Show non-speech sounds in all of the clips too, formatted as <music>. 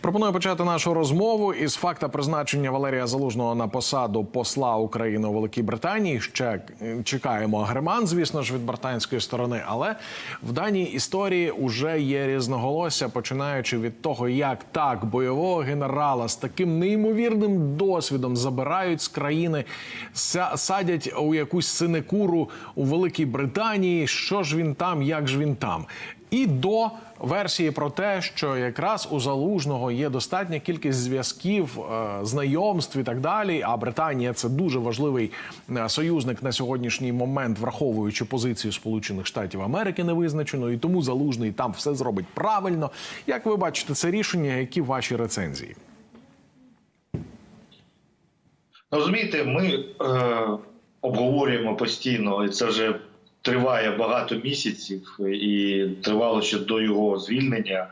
Пропоную почати нашу розмову із факта призначення Валерія Залужного на посаду посла України у Великій Британії. Ще е, чекаємо агреман, звісно ж, від британської сторони. Але в даній історії вже є різноголосся, починаючи від того, як так бойового генерала з таким неймовірним досвідом забирають з країни, садять у якусь синекуру у Великій Британії. Що ж він там, як ж він там? І до версії про те, що якраз у залужного є достатня кількість зв'язків, е, знайомств і так далі. А Британія це дуже важливий е, союзник на сьогоднішній момент, враховуючи позицію Сполучених Штатів Америки невизначено, і тому залужний там все зробить правильно. Як ви бачите це рішення? Які ваші рецензії? Ну, Розумієте, ми е, обговорюємо постійно, і це вже триває багато місяців, і тривало ще до його звільнення.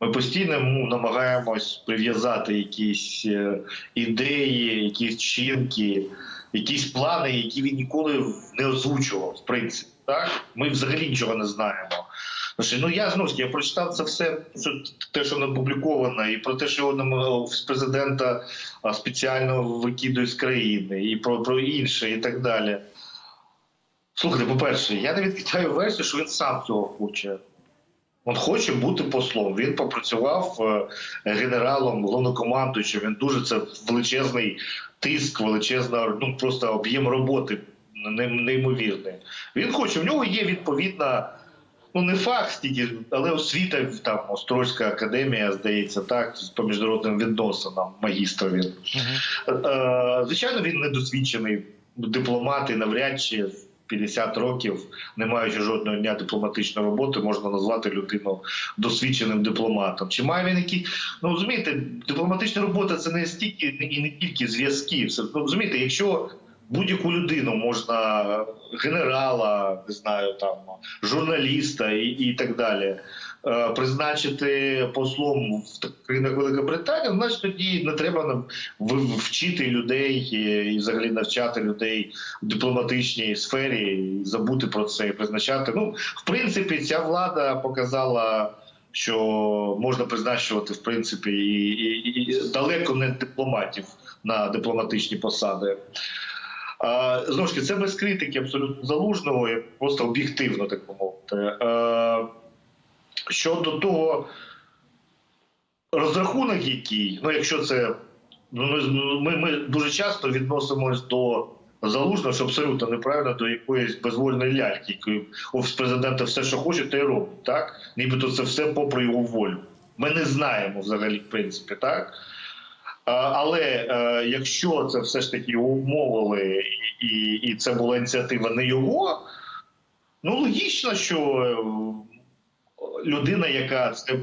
Ми постійно намагаємось прив'язати якісь е, ідеї, якісь чинки, якісь плани, які він ніколи не озвучував, в принципі. Так? Ми взагалі нічого не знаємо. Ну я знову я прочитав це все, що те, що не опубліковано, і про те, що нам з президента спеціально викидують з країни, і про, про інше, і так далі. Слухайте, по-перше, я не відкидаю версію, що він сам цього хоче. Він хоче бути послом. Він попрацював е, генералом, головнокомандуючим. Він дуже це величезний тиск, величезна, ну просто об'єм роботи неймовірний. Він хоче. В нього є відповідна, ну не факт стільки, але освіта там Острозька академія, здається, так по міжнародним відносинам магістр він. Е, Звичайно, він недосвідчений дипломат і навряд чи 50 років, не маючи жодного дня дипломатичної роботи, можна назвати людину досвідченим дипломатом. Чи має він які? Ну розумієте, дипломатична робота це не стільки і не тільки зв'язки. Це ну, розумієте, якщо будь-яку людину можна генерала, не знаю, там журналіста і, і так далі. Е, Призначити послом в країнах Велика Британія, значить тоді не треба нам вчити людей е, і взагалі навчати людей в дипломатичній сфері, забути про це і призначати. Ну, в принципі, ця влада показала, що можна призначувати в принципі і, і, і далеко не дипломатів на дипломатичні посади. А, Знову ж таки, це без критики абсолютно залужного, просто об'єктивно, так би мовити. Щодо того, розрахунок який, ну якщо це ну, ми- ми, ми дуже часто відносимось до залужного, що абсолютно неправильно до якоїсь безвольної ляльки, якої офіс президента все, що хоче, те й робить. Так? Нібито це все попри його волю. Ми не знаємо взагалі, в принципі, так. Але е, якщо це все ж таки умовили, і, і, і це була ініціатива не його, ну логічно, що е, людина, яка це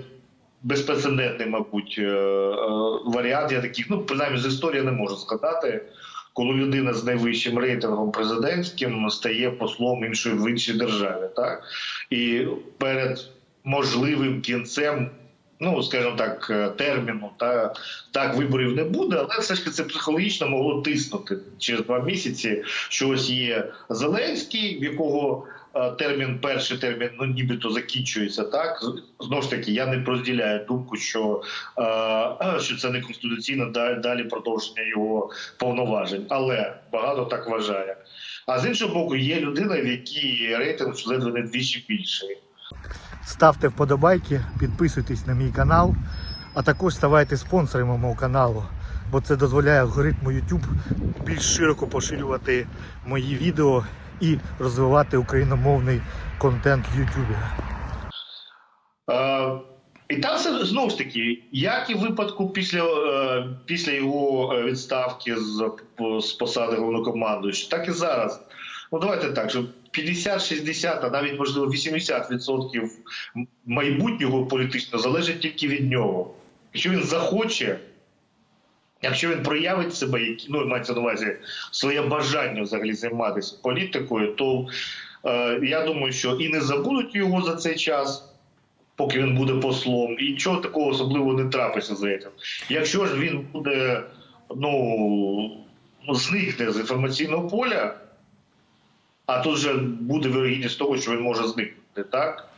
безпрецедентний, мабуть, е, е, варіант. Я таких, ну принаймні з історії не можу згадати, коли людина з найвищим рейтингом президентським стає послом іншої в іншій державі, так і перед можливим кінцем. Ну, скажімо так, е, терміну та так виборів не буде, але все ж таки це психологічно могло тиснути через два місяці. Що ось є Зеленський, в якого термін, перший термін, ну нібито закінчується. Так знову ж таки, я не розділяю думку, що, е, <clears throat> що це не конституційно далі продовження його повноважень, але багато так вважає. А з іншого боку, є людина, в якій рейтинг ледве не двічі більший. Ставте вподобайки, підписуйтесь на мій канал, а також ставайте спонсорами мого каналу, бо це дозволяє алгоритму YouTube більш широко поширювати мої відео і розвивати україномовний контент в YouTube. Е, І там все знову ж таки, як і в випадку після, е, після його е, відставки з, з посади головнокомандуючого, так і зараз. Ну давайте так, що 50-60, а навіть можливо 80% майбутнього політичного залежить тільки від нього. Якщо він захоче, якщо він проявить себе, ну мається на увазі своє бажання взагалі займатися політикою, то е, я думаю, що і не забудуть його за цей час поки він буде послом, і нічого такого особливого не трапиться за цим. Якщо ж він буде ну зникне з інформаційного поля, а тут вже буде вирогідність того, що він може зникнути, так?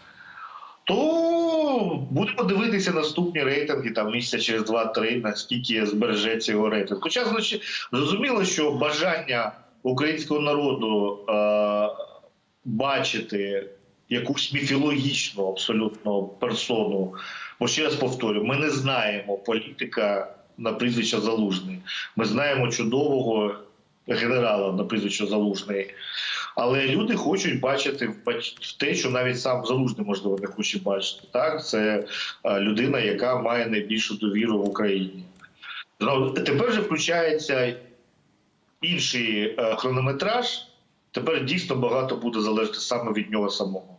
То Ну, будемо дивитися наступні рейтинги там місяця через 2-3, наскільки збережеться його рейтинг. Хоча значить, зрозуміло, що бажання українського народу е, бачити якусь міфологічну абсолютно персону. Бо ще раз повторю, ми не знаємо політика на прізвище Залужний. Ми знаємо чудового генерала на прізвище Залужний. Але люди хочуть бачити в те, що навіть сам залужний можливо не хоче бачити. Так, це е, людина, яка має найбільшу довіру в Україні. Тепер вже включається інший е, хронометраж. Тепер дійсно багато буде залежати саме від нього самого.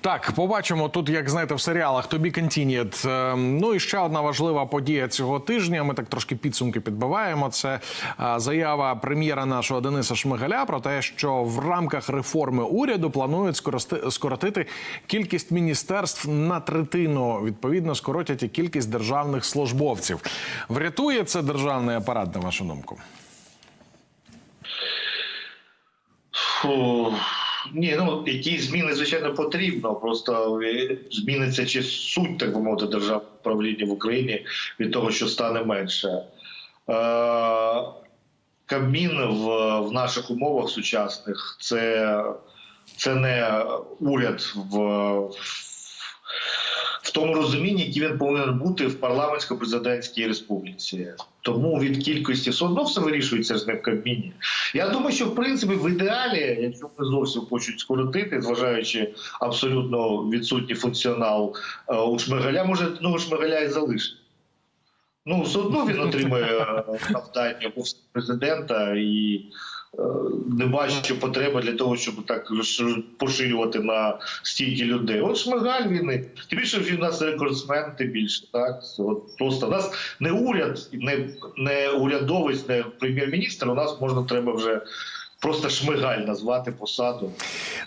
Так, побачимо тут, як знаєте, в серіалах тобі контінієт. Ну і ще одна важлива подія цього тижня. Ми так трошки підсумки підбиваємо. Це е, заява прем'єра нашого Дениса Шмигаля про те, що в рамках реформи уряду планують скорости- скоротити кількість міністерств на третину. Відповідно, скоротять і кількість державних службовців. Врятує це державний апарат, на вашу думку? Фу. Ні, ну які зміни, звичайно, потрібно. Просто е, зміниться чи суть, так би мовити, державного правління в Україні від того, що стане менше. Е, Кабмін в, в наших умовах сучасних це, це не уряд в, в тому розумінні, який він повинен бути в парламентсько-президентській республіці. Тому від кількості все одно все вирішується ж не в Кабміні. Я думаю, що в принципі в ідеалі, якщо вони зовсім хочуть скоротити, зважаючи абсолютно відсутній функціонал е, у Шмигаля, може ну Шмигаля і залишить. Ну, все одно він отримує е, завдання президента і не бачить потреби для того, щоб так поширювати на стільки людей. От Шмигаль він тим більше він у нас рекордсмен, тим більше. Так от просто у нас не уряд, не, не урядовець, не прем'єр-міністр. У нас можна треба вже просто Шмигаль назвати посаду.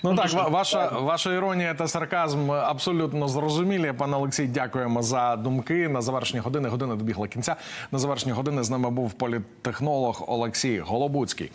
Ну так, ваша, ваша іронія та сарказм абсолютно зрозумілі. Пане Олексій, дякуємо за думки. На завершення години година добігла кінця. На завершення години з нами був політтехнолог Олексій Голобуцький.